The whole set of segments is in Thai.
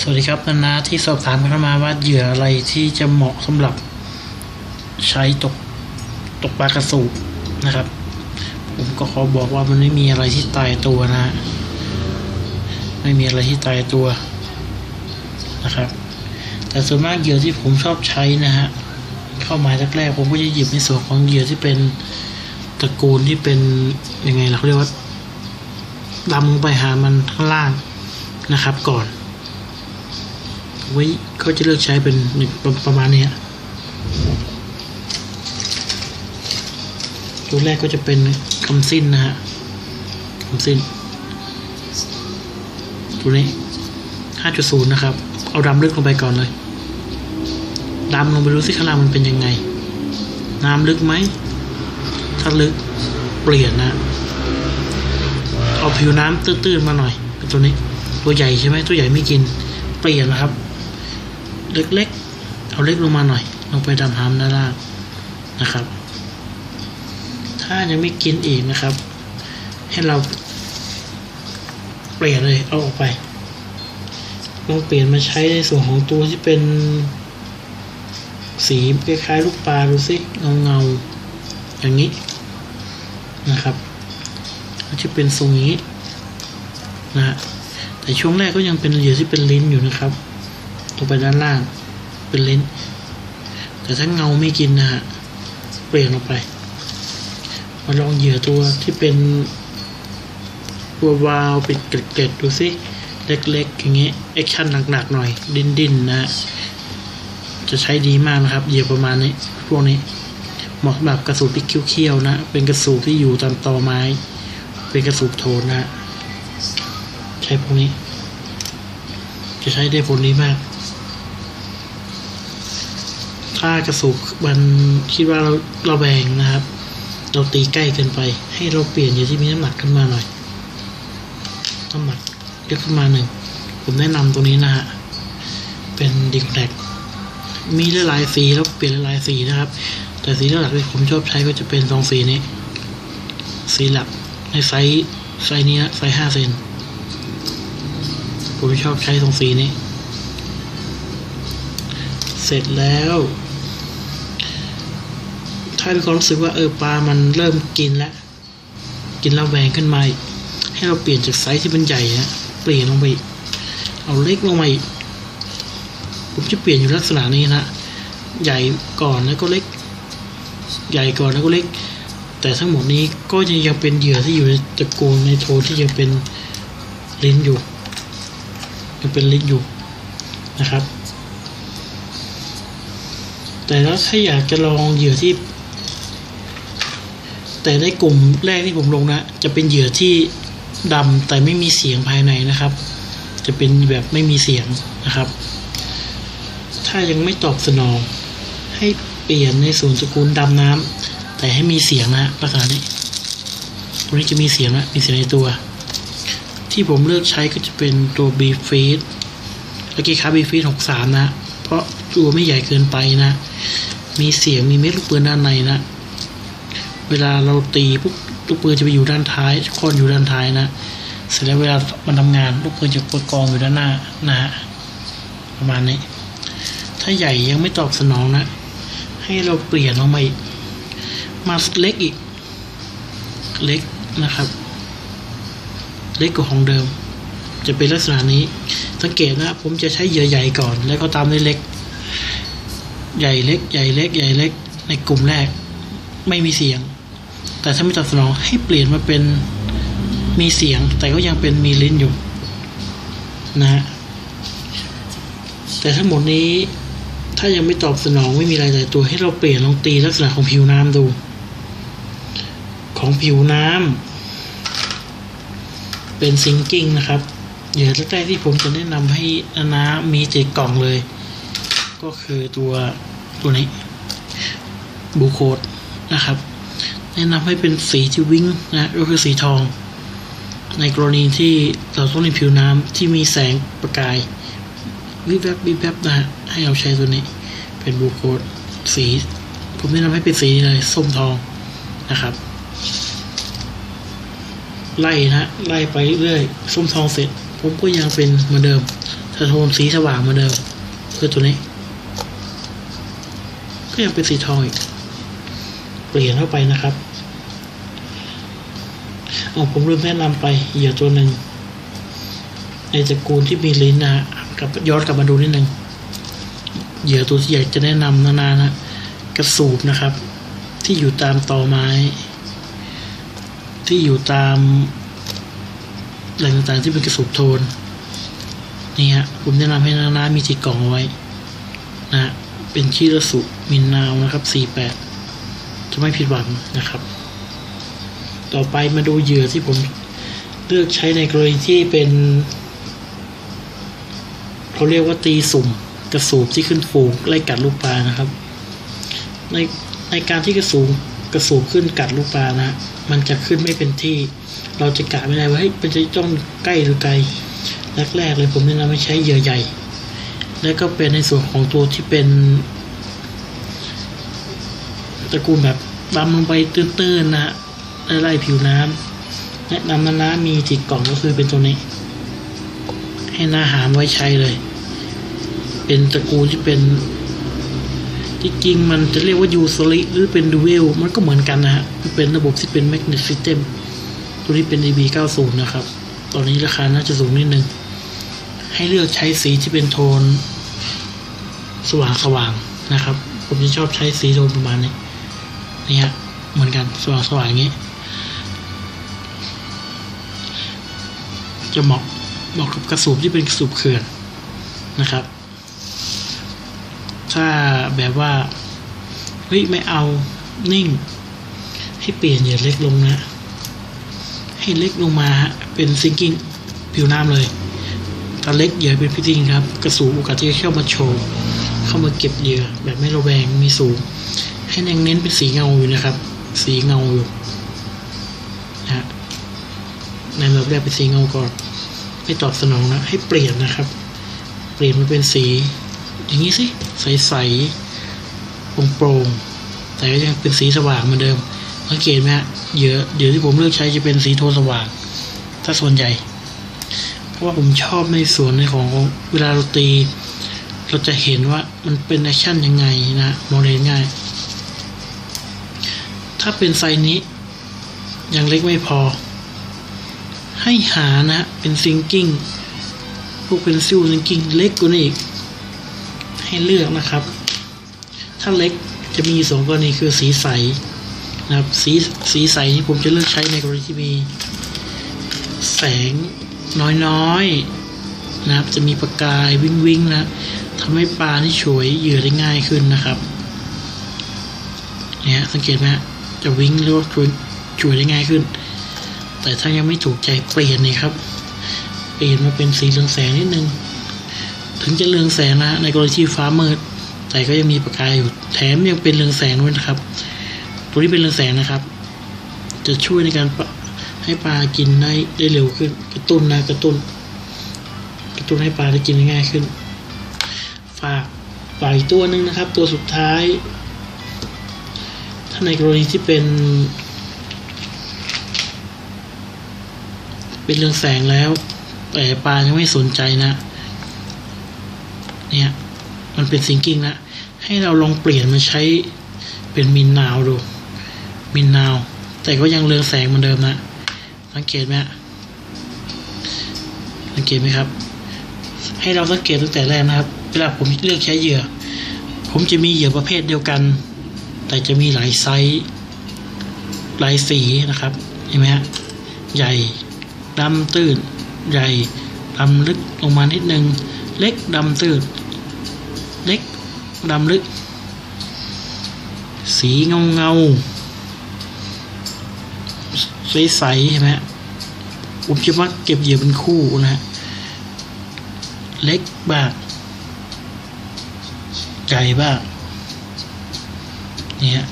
สวัสดีครับนานาที่สอบถามเข้ามาว่าเหยื่ออะไรที่จะเหมาะสำหรับใช้ตกตกปลากระสูบนะครับ ผมก็ขอบอกว่ามันไม่มีอะไรที่ตายตัวนะฮะไม่มีอะไรที่ตายตัวนะครับ แต่ส่วนมากเหยื่อที่ผมชอบใช้นะฮะเข้ามาแรกๆผมก็จะหยิบในส่วนของเหยื่อที่เป็นตระกูลที่เป็นยังไงเขาเรียกว่าดำลงไปหามันข้างล่างนะครับก่อน ไว้เขาจะเลือกใช้เป็นประประมาณเนี้ยตัวแรกก็จะเป็นคำสิ้นนะฮะคำสิ้น ตัวนี้ 5.0 นะครับ เอาดำลึกลงไปก่อนเลยดำลงไปดูสิข้างล่างมันเป็นยังไง น้ำลึกไหม ถ้าลึกเปลี่ยนนะ เอาผิวน้ำตื้นๆมาหน่อย ตัวนี้ ตัวใหญ่ใช่ไหมตัวใหญ่ไม่กิน เปลี่ยนนะครับ เล็กๆ เอาเล็กลงมาหน่อย ลงไปดำน้ำด้านล่างนะครับ ถ้ายังไม่กินอีกนะครับ ให้เราเปลี่ยนเลยเอาออกไปลองเปลี่ยนมาใช้ในส่วนของตัวที่เป็น สีคล้ายๆลูกปลาดูสิเงาเงาๆอย่างนี้นะครับก็จะเป็นทรงนี้นะฮะแต่ช่วงแรกก็ยังเป็นเหยื่อที่เป็นลิ้นอยู่นะครับ ลงไปด้านล่าง เป็นเลนส์แต่ถ้าเงาไม่กินนะฮะ เปลี่ยนออกไป มาลองเหยื่อตัวที่เป็นตัววาวเป็นเกล็ดๆดูสิเล็กๆ อย่างเงี้ยแอคชั่นหนักๆหน่อย ดิ้นๆนะจะใช้ดีมากนะครับ เหยื่อประมาณนี้ พวกนี้ เหมาะสำหรับกระสุนที่เคี้ยวๆนะ เป็นกระสุนที่อยู่ตามตอไม้ เป็นกระสุนโทนนะ ใช้พวกนี้ จะใช้ได้ผลดีมาก ถ้ากระสุนมันคิดว่าเราเราแบงนะครับ เราตีใกล้เกินไป ให้เราเปลี่ยนอย่างที่มีน้ำหนักขึ้นมาหน่อย น้ำหนักเยอะขึ้นมาหนึ่ง ผมแนะนำตัวนี้นะฮะ เป็นดิงแดกมีหลายสีแล้วเปลี่ยนหลายสีนะครับ แต่สีหลักที่ผมชอบใช้ก็จะเป็นสองสีนี้ สีหลักในไซส์ไซส์นี้นะไซส์ห้าเซนผมชอบใช้สองสีนี้ เสร็จแล้ว ถ้ามีความรู้สึกว่าเออปลามันเริ่มกินแล้ว กินแล้วแหวงขึ้นมาอีกให้เราเปลี่ยนจากไซส์ที่มันใหญ่นะเปลี่ยนลงไปอีกเอาเล็กลงมาอีกผมจะเปลี่ยนอยู่ลักษณะนี้นะใหญ่ก่อนแล้วก็เล็ก ใหญ่ก่อนแล้วก็เล็ก แต่ทั้งหมดนี้ก็ยังยังเป็นเหยื่อที่อยู่ในตระกูลในโทนที่ยังเป็นลิ้นอยู่ยังเป็นลิ้นอยู่นะครับ แต่แล้วถ้าอยากจะลองเหยื่อที่ แต่ในกลุ่มแรกที่ผมลงนะ จะเป็นเหยื่อที่ดำแต่ไม่มีเสียงภายในนะครับ จะเป็นแบบไม่มีเสียงนะครับ ถ้ายังไม่ตอบสนอง ให้เปลี่ยนในส่วนตระกูลดำน้ำแต่ให้มีเสียงนะลักษณะนี้ตรงนี้จะมีเสียงนะมีเสียงในตัว ที่ผมเลือกใช้ก็จะเป็นตัว b f e e d และกีคา b f e e d 63 นะ เพราะตัวไม่ใหญ่เกินไปนะ มีเสียงมีเม็ดลูกปืนด้านในนะ เวลาเราตีปุ๊บลูกปืนจะไปอยู่ด้านท้ายค้อนอยู่ด้านท้ายนะเสร็จแล้วเวลามันทำงานลูกปืนจะกดกองอยู่ด้านหน้านะฮะประมาณนี้ ถ้าใหญ่ยังไม่ตอบสนองนะ ให้เราเปลี่ยนลงมาอีกมาเล็กอีก เล็กนะครับ เล็กกว่าของเดิม จะเป็นลักษณะนี้ สังเกตนะ ผมจะใช้เหยื่อใหญ่ก่อน แล้วก็ตามด้วยเล็ก ใหญ่เล็ก ใหญ่เล็ก ใหญ่เล็ก ในกลุ่มแรก ไม่มีเสียง แต่ถ้าไม่ตอบสนองให้เปลี่ยนมาเป็นมีเสียง แต่ก็ยังเป็นมีลิ้นอยู่นะฮะแต่ทั้งหมดนี้ถ้ายังไม่ตอบสนองไม่มีอะไรใส่ตัวให้เราเปลี่ยนลองตีลักษณะของผิวน้ำดู ของผิวน้ำเป็นซิงกิ้งนะครับเหยื่อแรกๆที่ผมจะแนะนำให้นานามีเจกกล่องเลย ก็คือตัวตัวนี้บูโคดนะครับ แนะนำให้เป็นสีที่วิ่งนะก็คือสีทอง ในกรณีที่เราต้องในผิวน้ำที่มีแสงประกายวิบแวบวิบแวบนะฮะให้เราใช้ตัวนี้ เป็นบูโคดสี ผมแนะนำให้เป็นสีเลยส้มทองนะครับ ไล่นะไล่ไปเรื่อยส้มทองเสร็จ ผมก็ยังเป็นเหมือนเดิมถ้าโทนสีสว่างเหมาเดิมคือตัวนี้ก็ยังเป็นสีทองอีก เปลี่ยนเข้าไปนะครับ เอาผมลืมแนะนำไปเหยื่อตัวหนึ่งในตระกูลที่มีลิ้นนะกับย้อนกลับมาดูนิดนึงเหยื่อตัวที่อยากจะแนะนำนานๆนะกระสูบนะครับ ที่อยู่ตามตอไม้ ที่อยู่ตามแหล่งต่างๆที่เป็นกระสูบโทนนี่ฮะผมแนะนำให้นานามีติดกล่องเอาไว้นะเป็นคีรสุมินนาวนะครับ 48 จะไม่ผิดหวังนะครับ ต่อไปมาดูเหยื่อที่ผมเลือกใช้ในกรณีที่เป็นเขาเรียกว่าตีสุ่มกระสูบที่ขึ้นฟูงไล่กัดลูกปลานะครับ ในในการที่กระสูบกระสูบขึ้นกัดลูกปลานะมันจะขึ้นไม่เป็นที่ เราจะกะไม่ได้ว่าเฮ้ยมันจะต้องใกล้หรือไกลแรกๆเลยผมแนะนำให้ใช้เหยื่อใหญ่ แล้วก็เป็นในส่วนของตัวที่เป็นตระกูลแบบดำลงไปตื้นๆนะฮะ ไล่ผิวน้ำแนะนำนะนะมีติดกล่องก็คือเป็นตัวนี้ ให้หน้าหามไว้ใช้เลย เป็นตระกูลที่เป็นที่จริงมันจะเรียกว่ายูสลิหรือเป็นดูเวลมันก็เหมือนกันนะฮะเป็นระบบที่เป็นแมกเนตซิสเต็มตัวนี้เป็น EB90 นะครับ ตอนนี้ราคาน่าจะสูงนิดนึง ให้เลือกใช้สีที่เป็นโทน สว่างสว่างๆนะครับ ผมจะชอบใช้สีโทนประมาณนี้ นี่ฮะ เหมือนกันสว่างสว่างอย่างนี้ จะเหมาะเหมาะกับกระสูบที่เป็นกระสูบเขื่อนนะครับ ถ้าแบบว่าเฮ้ยไม่เอานิ่ง ให้เปลี่ยนเหยื่อเล็กลงนะ ให้เล็กลงมาฮะเป็นซิงกิ้งผิวน้ำเลยถ้าเล็กเหยื่อเป็นพิจิงครับ กระสูบโอกาสที่จะเข้ามาโชว์เข้ามาเก็บเหยื่อแบบไม่ระแวงมีสูง ให้เน้นเน้นเป็นสีเงาอยู่นะครับ สีเงาอยู่นะฮะ ในระดับแรกเป็นสีเงาก่อน ไม่ตอบสนองนะ ให้เปลี่ยนนะครับ เปลี่ยนมาเป็นสี อย่างนี้สิใสๆโปร่งๆแต่ก็ยังเป็นสีสว่างเหมือนเดิมสังเกตไหมฮะเยื่อเหยื่อที่ผมเลือกใช้จะเป็นสีโทนสว่าง ถ้าส่วนใหญ่ เพราะว่าผมชอบในส่วนในของเวลาเราตี เราจะเห็นว่ามันเป็นแอคชั่นยังไงนะมองเห็นง่าย ถ้าเป็นไซนี้ยังเล็กไม่พอ ให้หานะเป็นซิงกิ้งพวกเป็นซิลซิงกิ้งเล็กกว่านี้อีก ให้เลือกนะครับ ถ้าเล็กจะมีสองกรณีคือสีใสนะครับ สีสีใสนี้ผมจะเลือกใช้ในกรณีที่มี แสงน้อยๆนะครับ จะมีประกายวิ่งวิงนะทำให้ปลาที่ฉวยเหยื่อได้ง่ายขึ้นนะครับเนี่ยสังเกตไหมจะวิ่งหรือว่าช่วยช่วยได้ง่ายขึ้น แต่ถ้ายังไม่ถูกใจเปลี่ยนนี่ครับ เปลี่ยนมาเป็นสีเรืองแสงนิดนึง ถึงจะเรืองแสงนะในกรณีที่ฟ้ามืด แต่ก็ยังมีประกายอยู่ แถมยังเป็นเรืองแสงด้วยนะครับ ตัวนี้เป็นเรืองแสงนะครับ จะช่วยในการให้ปลากินได้ได้เร็วขึ้น กระตุ้นนะกระตุ้น กระตุ้นให้ปลาได้กินง่ายขึ้น ฝากฝาอีกตัวหนึ่งนะครับ ตัวสุดท้าย ถ้าในกรณีที่เป็น เป็นเรื่องแสงแล้ว แต่ปลายังไม่สนใจนะ เนี่ย มันเป็นซิงกิ้งนะให้เราลองเปลี่ยนมาใช้เป็นมินนาวดูมินนาว แต่ก็ยังเรืองแสงเหมือนเดิมนะสังเกตไหมสังเกตไหมครับ ให้เราสังเกตตั้งแต่แรกนะครับ เวลาผมเลือกใช้เหยื่อ ผมจะมีเหยื่อประเภทเดียวกัน แต่จะมีหลายไซส์หลายสีนะครับเห็นไหมฮะใหญ่ ดำตื้นใหญ่ดำลึกลงมานิดนึง เล็กดำตื้นเล็กดำลึก สีเงาเงาใสใสๆเห็นไหมฮะผมจะมักเก็บเหยื่อเป็นคู่นะฮะเล็กบ้างใหญ่บ้างเนี่ย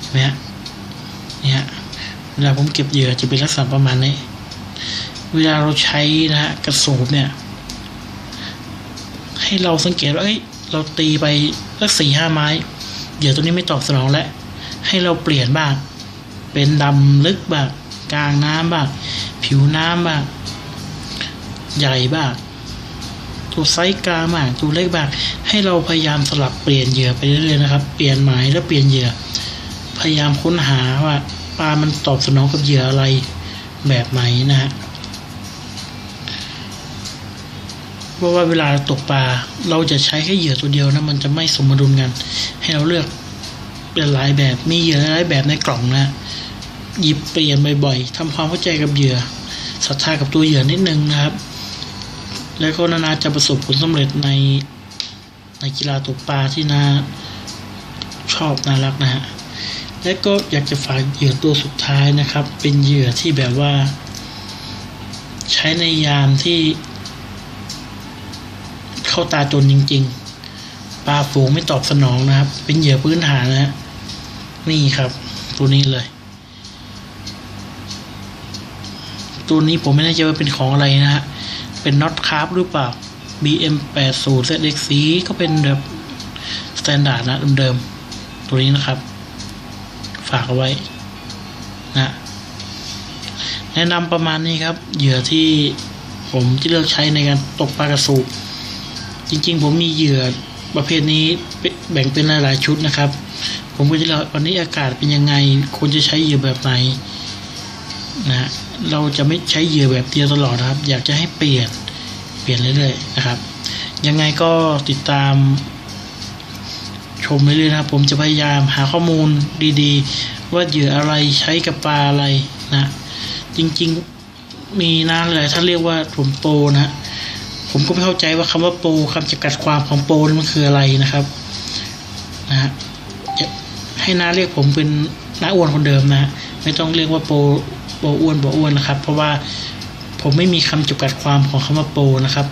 เห็นไหมเนี่ย เวลาผมเก็บเหยื่อจะเป็นลักษณะประมาณนี้ เวลาเราใช้นะฮะกระสูบเนี่ย ให้เราสังเกตว่าเอ้ยเราตีไปสักสี่ห้าไม้ เหยื่อตัวนี้ไม่ตอบสนองแล้วให้เราเปลี่ยนบ้าง เป็นดำลึกบ้างกลางน้ำบ้างผิวน้ำบ้างใหญ่บ้างตัวไซส์กลางบ้างตัวเล็กบ้างให้เราพยายามสลับเปลี่ยนเหยื่อไปเรื่อยๆนะครับ เปลี่ยนหมายแล้วเปลี่ยนเหยื่อ พยายามค้นหาว่า ปลามันตอบสนองกับเหยื่ออะไรแบบไหนนะฮะเพราะว่าเวลาเราตกปลาเราจะใช้แค่เหยื่อตัวเดียวนะมันจะไม่สมดุลกัน ให้เราเลือกเป็นหลายแบบมีเหยื่อหลายแบบในกล่องนะหยิบเปลี่ยนบ่อยๆทำความเข้าใจกับเหยื่อศรัทธากับตัวเหยื่อนิดนึงนะครับ แล้วก็นานาจะประสบผลสำเร็จในในกีฬาตกปลาที่นาชอบน่ารักนะฮะ และก็อยากจะฝากเหยื่อตัวสุดท้ายนะครับ เป็นเหยื่อที่แบบว่า ใช้ในยามที่ เข้าตาจนจริง ๆ ปลาฝูงไม่ตอบสนองนะครับ เป็นเหยื่อพื้นฐานนะฮะนี่ครับ ตัวนี้เลย ตัวนี้ผมไม่แน่ใจว่าเป็นของอะไรนะฮะ เป็นน็อตคาร์บหรือเปล่า BM 8 0 ZX ก็เป็นแบบสแตนดาร์ดนะเดิมๆตัวนี้นะครับ ฝากเอาไว้นะแนะนำประมาณนี้ครับ เหยื่อที่ผมที่เลือกใช้ในการตกปลากระสูบจริงๆ ผมมีเหยื่อประเภทนี้แบ่งเป็นหลายๆชุดนะครับ ผมก็จะเล่าวันนี้อากาศเป็นยังไงควรจะใช้เหยื่อแบบไหนนะฮะเราจะไม่ใช้เหยื่อแบบเดียวตลอดนะครับ อยากจะให้เปลี่ยนเปลี่ยนเรื่อยๆนะครับ ยังไงก็ติดตาม ชมไปเรื่อยนะครับ ผมจะพยายามหาข้อมูลดีๆ ว่าเหยื่ออะไรใช้กับปลาอะไรนะ จริงๆมีนะหลายท่านเรียกว่าผมโปนะ ผมก็ไม่เข้าใจว่าคำว่าโปรคำจำกัดความของโปนี่มันคืออะไรนะครับนะฮะให้น้าเรียกผมเป็นน้าอ้วนคนเดิมนะ ไม่ต้องเรียกว่าโปโปอ้วนโปอ้วนนะครับ เพราะว่าผมไม่มีคำจำกัดความของคำว่าโปนะครับ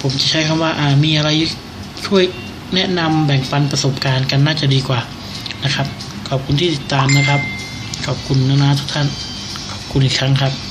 ผมจะใช้คำว่าอ่ามีอะไรช่วย แนะนำแบ่งปันประสบการณ์กันน่าจะดีกว่านะครับ ขอบคุณที่ติดตามนะครับ ขอบคุณนะนะทุกท่าน ขอบคุณอีกครั้งครับ